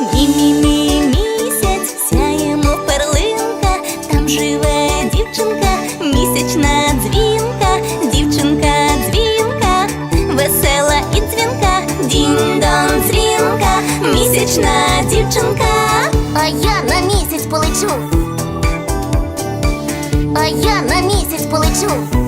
Мі-мі-мі місяць, сяємо перлинка, там живе дівчинка, місячна дзвінка, дівчинка дзвінка, весела і дзвінка, дінь-дон місячна дівчинка. А я на місяць полечу. А я на місяць полечу.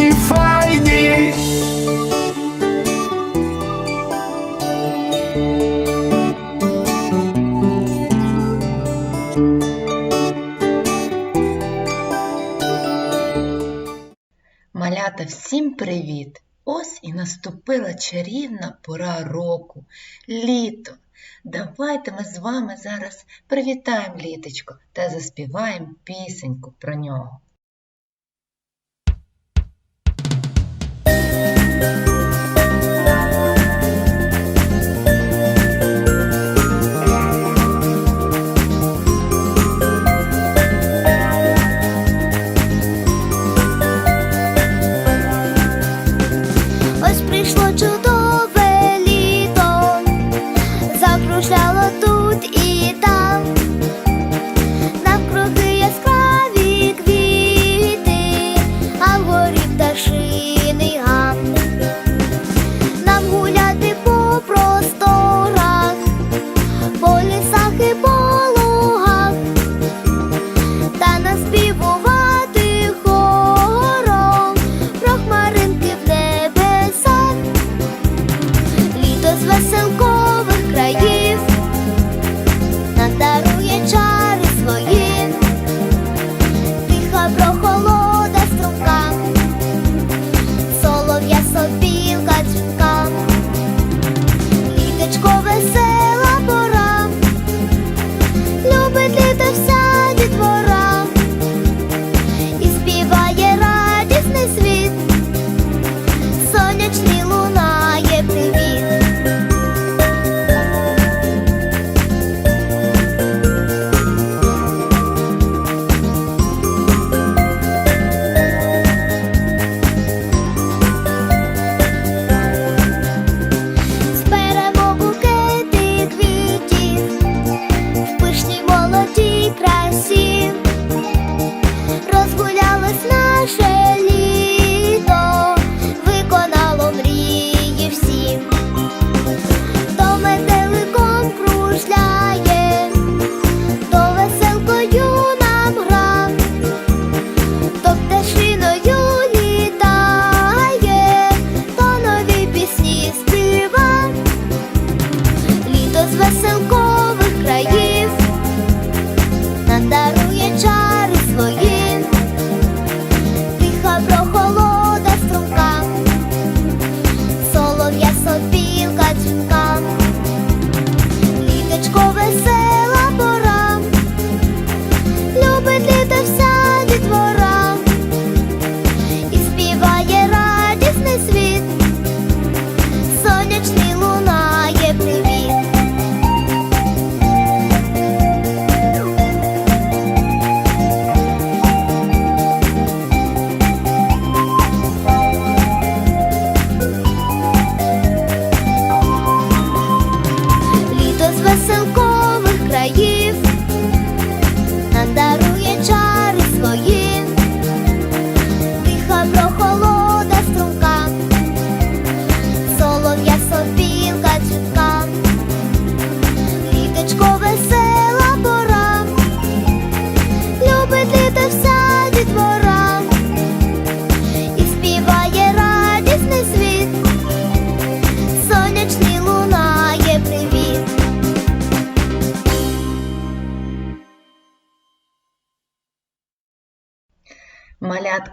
Малята, всім привіт! Ось і наступила чарівна пора року, літо. Давайте ми з вами зараз привітаємо літочко та заспіваємо пісеньку про нього. Літо з веселкових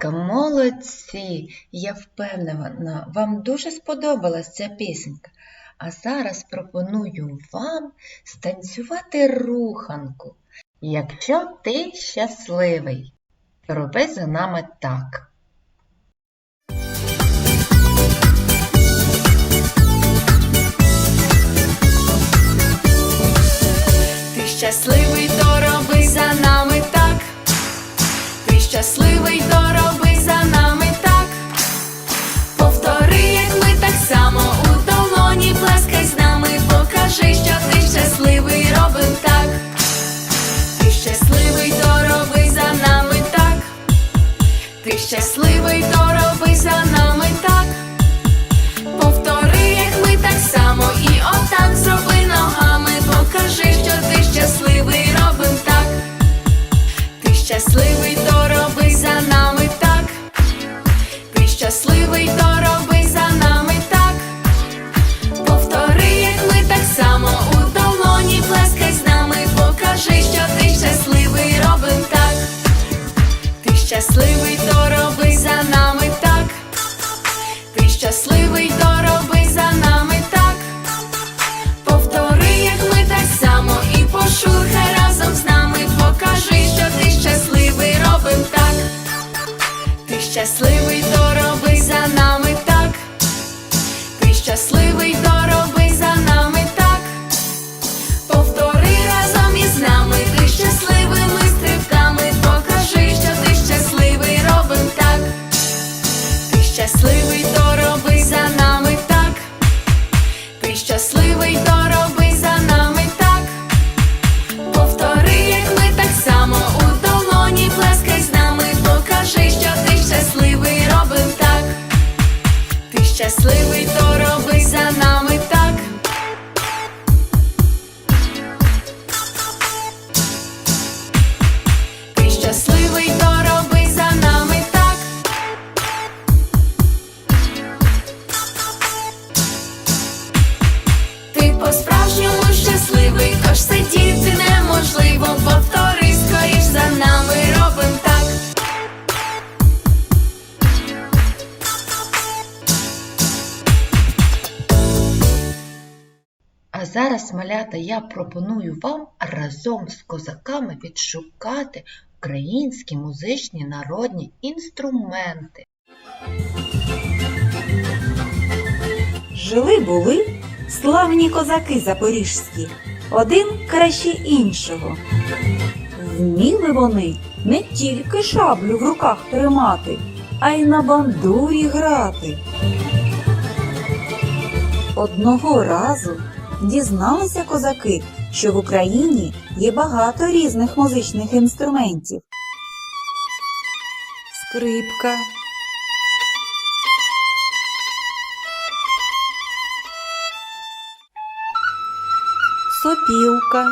Малятка, молодці! Я впевнена, вам дуже сподобалась ця пісенька. А зараз пропоную вам станцювати руханку. Якщо ти щасливий, роби за нами так. Ти щасливий, то роби за нами щасливий, то роби за нами так. Повтори, як ми так само у долоні плескай з нами, покажи, що ти щасливий, робим так. Ти щасливий, то роби за нами так. Ти щасливий, то роби за нами так. Повтори, як ми так само, і отак зроби ногами, покажи, що ти щасливий, зараз, малята, я пропоную вам разом з козаками відшукати українські музичні народні інструменти. Жили були славні козаки запоріжські, один краще іншого. Вміли вони не тільки шаблю в руках тримати, а й на бандурі грати. Одного разу дізналися козаки, що в Україні є багато різних музичних інструментів. Скрипка, сопілка,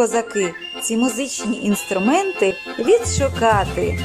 козаки ці музичні інструменти відшукати.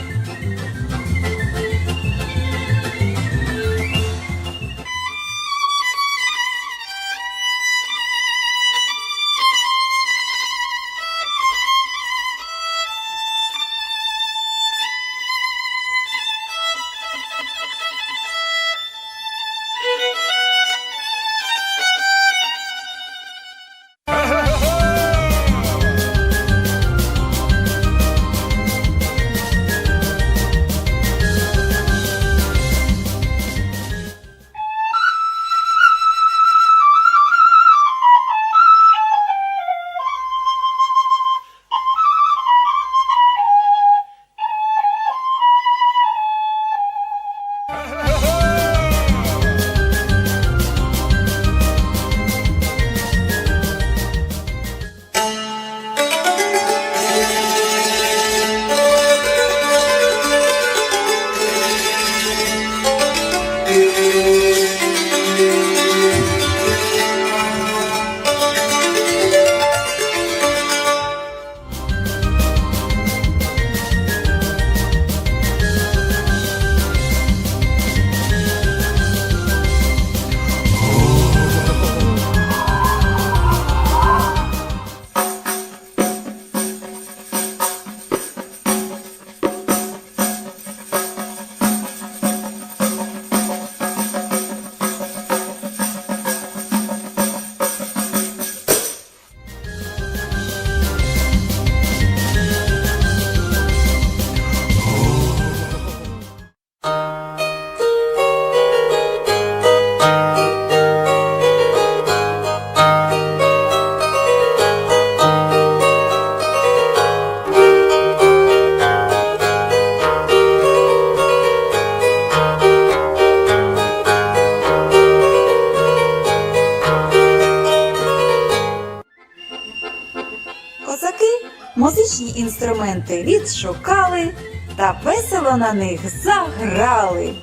Інструменти відшукали та весело на них заграли.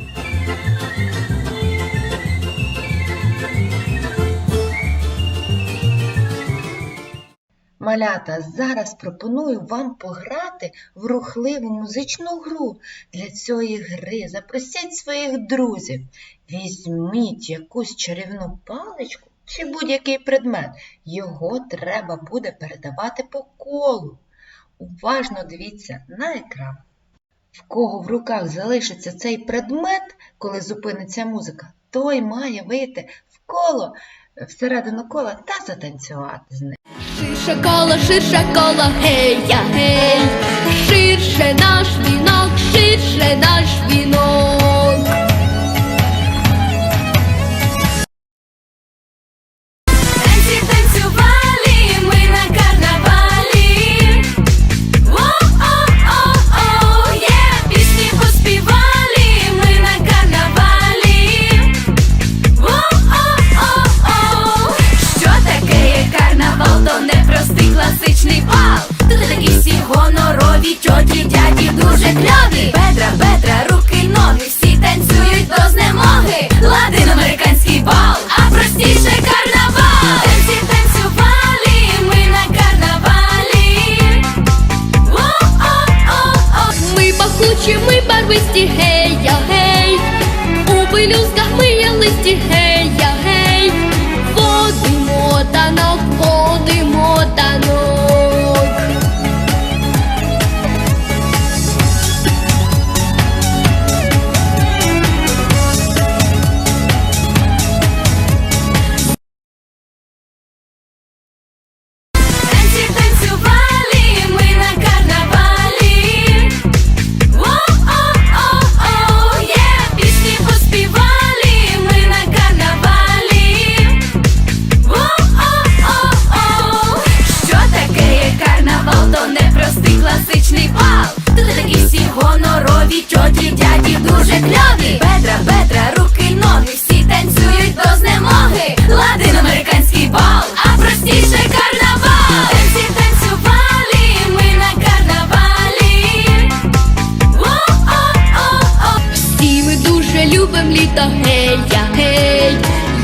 Малята, зараз пропоную вам пограти в рухливу музичну гру. Для цієї гри запросіть своїх друзів. Візьміть якусь чарівну паличку чи будь-який предмет. Його треба буде передавати по колу. Уважно дивіться на екран. В кого в руках залишиться цей предмет, коли зупиниться музика, той має вийти в коло, всередину кола та затанцювати з ним. Ширше коло, ширше коло, гей, я гей, ширше наш вінок, ширше наш вінок. То не простий класичний бал. Тут такі всі гонорові, тьоті, дяді дуже кльові. Бедра, бедра, руки, ноги, всі танцюють до знемоги. Латиноамериканський бал, а простіше карнавал. Танці танцювали ми на карнавалі. О-о-о-о, ми пахучі, ми барвисті, гей, я гей. У пелюзках ми є листі, гей. Кльові. Бедра, бедра, руки, ноги, всі танцюють до знемоги. Латиноамериканський бал, а простіше карнавал. Танці танцювали ми на карнавалі. О-о-о-о, всі ми дуже любим літо, гей, я гей,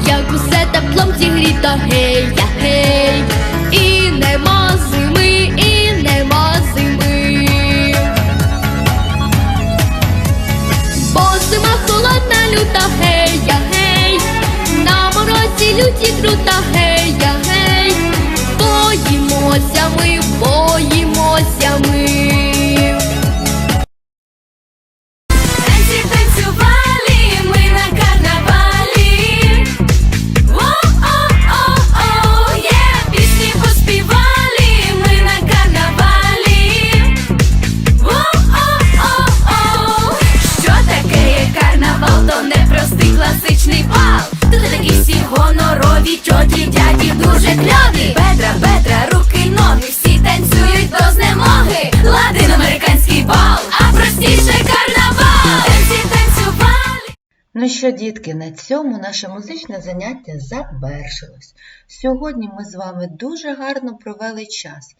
як усе теплом зігріто, гей, я гей, і нема зима холодна люта, гей, я гей, на морозі люті крута, гей, я гей, боїмося ми, боїмося Ну що, дітки, на цьому наше музичне заняття завершилось. Сьогодні ми з вами дуже гарно провели час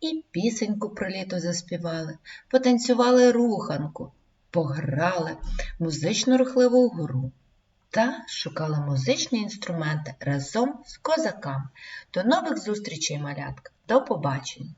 і пісеньку про літо заспівали, потанцювали руханку, пограли музично рухливу гру та шукали музичні інструменти разом з козаками. До нових зустрічей, малятка! До побачення!